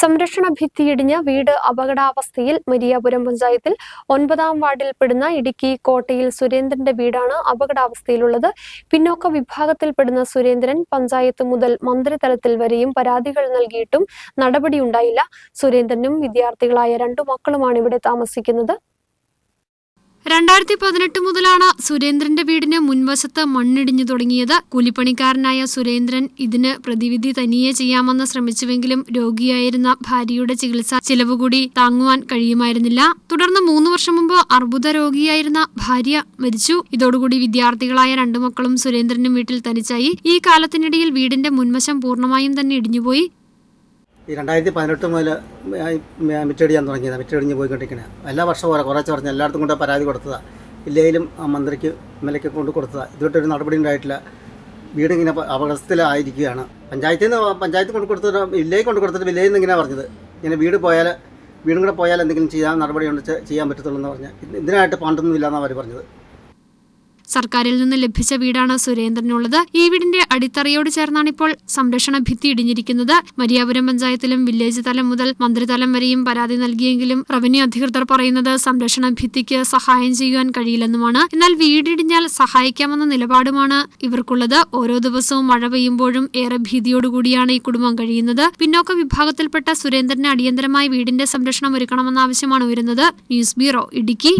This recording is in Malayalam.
സംരക്ഷണ ഭിത്തിയിടിഞ്ഞ് വീട് അപകടാവസ്ഥയിൽ മരിയാപുരം പഞ്ചായത്തിൽ ഒൻപതാം വാർഡിൽ പെടുന്ന ഇടുക്കി കോട്ടയിൽ സുരേന്ദ്രന്റെ വീടാണ് അപകടാവസ്ഥയിലുള്ളത്. പിന്നോക്ക വിഭാഗത്തിൽപ്പെടുന്ന സുരേന്ദ്രൻ പഞ്ചായത്ത് മുതൽ മന്ത്രിതലത്തിൽ വരെയും പരാതികൾ നൽകിയിട്ടും നടപടിയുണ്ടായില്ല. സുരേന്ദ്രനും വിദ്യാർത്ഥികളായ രണ്ടു മക്കളുമാണ് ഇവിടെ താമസിക്കുന്നത്. രണ്ടായിരത്തി പതിനെട്ട് മുതലാണ് സുരേന്ദ്രന്റെ വീടിന് മുൻവശത്ത് മണ്ണിടിഞ്ഞു തുടങ്ങിയത്. കൂലിപ്പണിക്കാരനായ സുരേന്ദ്രൻ ഇതിന് പ്രതിവിധി തനിയെ ചെയ്യാമെന്ന് ശ്രമിച്ചുവെങ്കിലും രോഗിയായിരുന്ന ഭാര്യയുടെ ചികിത്സ ചിലവ് കൂടി താങ്ങുവാൻ കഴിയുമായിരുന്നില്ല. തുടർന്ന് മൂന്ന് വർഷം മുമ്പ് അർബുദ രോഗിയായിരുന്ന ഭാര്യ മരിച്ചു. ഇതോടുകൂടി വിദ്യാർത്ഥികളായ രണ്ടു മക്കളും സുരേന്ദ്രനും വീട്ടിൽ തനിച്ചായി. ഈ കാലത്തിനിടയിൽ വീടിന്റെ മുൻവശം പൂർണമായും തന്നെ ഇടിഞ്ഞുപോയി. ഈ രണ്ടായിരത്തി പതിനെട്ട് മുതൽ മിറ്റടിയാൻ തുടങ്ങിയത് മിറ്റടിഞ്ഞ് പോയിക്കൊണ്ടിരിക്കുന്നത് എല്ലാ വർഷവും കുറച്ച് പറഞ്ഞ് എല്ലായിടത്തും കൊണ്ട് പരാതി കൊടുത്തതാണ് ഇല്ലെങ്കിലും ആ മന്ത്രിക്ക് എം എൽ എക്ക് കൊണ്ട് കൊടുത്തതാണ് ഇതുവരെ നടപടി ഉണ്ടായിട്ടില്ല. വീട് ഇങ്ങനെ അപകടത്തിലായിരിക്കുകയാണ്. പഞ്ചായത്തിൽ നിന്ന് പഞ്ചായത്ത് കൊണ്ട് കൊടുത്തിട്ട് വില്ലേജ് കൊണ്ട് കൊടുത്തിട്ട് വില്ലേജിൽ നിന്ന് ഇങ്ങനെ പറഞ്ഞത്. ഇങ്ങനെ വീട് പോയാൽ വീടും കൂടെ പോയാൽ എന്തെങ്കിലും ചെയ്യാൻ നടപടി ഉണ്ട് ചെയ്യാൻ പറ്റത്തുള്ളൂ എന്ന് പറഞ്ഞാൽ ഇത് ഇതിനായിട്ട് പണ്ടൊന്നും ഇല്ലെന്നാണ് അവർ പറഞ്ഞത്. സർക്കാരിൽ നിന്ന് ലഭിച്ച വീടാണ് സുരേന്ദ്രനുള്ളത്. ഈ വീടിന്റെ അടിത്തറയോട് ചേർന്നാണ് ഇപ്പോൾ സംരക്ഷണ ഭിത്തി ഇടിഞ്ഞിരിക്കുന്നത്. മരിയാപുരം പഞ്ചായത്തിലും വില്ലേജ് തലം മുതൽ മന്ത്രിതലം വരെയും പരാതി നൽകിയെങ്കിലും റവന്യൂ അധികൃതർ പറയുന്നത് സംരക്ഷണ ഭിത്തിക്ക് സഹായം ചെയ്യുവാൻ കഴിയില്ലെന്നുമാണ്. എന്നാൽ വീടിടിഞ്ഞാൽ സഹായിക്കാമെന്ന നിലപാടുമാണ് ഇവർക്കുള്ളത്. ഓരോ ദിവസവും മഴ പെയ്യുമ്പോഴും ഏറെ ഭീതിയോടുകൂടിയാണ് ഈ കുടുംബം കഴിയുന്നത്. പിന്നോക്ക വിഭാഗത്തിൽപ്പെട്ട സുരേന്ദ്രന് അടിയന്തരമായി വീടിന്റെ സംരക്ഷണം ഒരുക്കണമെന്ന ആവശ്യമാണ് ഉയരുന്നത്. News bureau Idukki.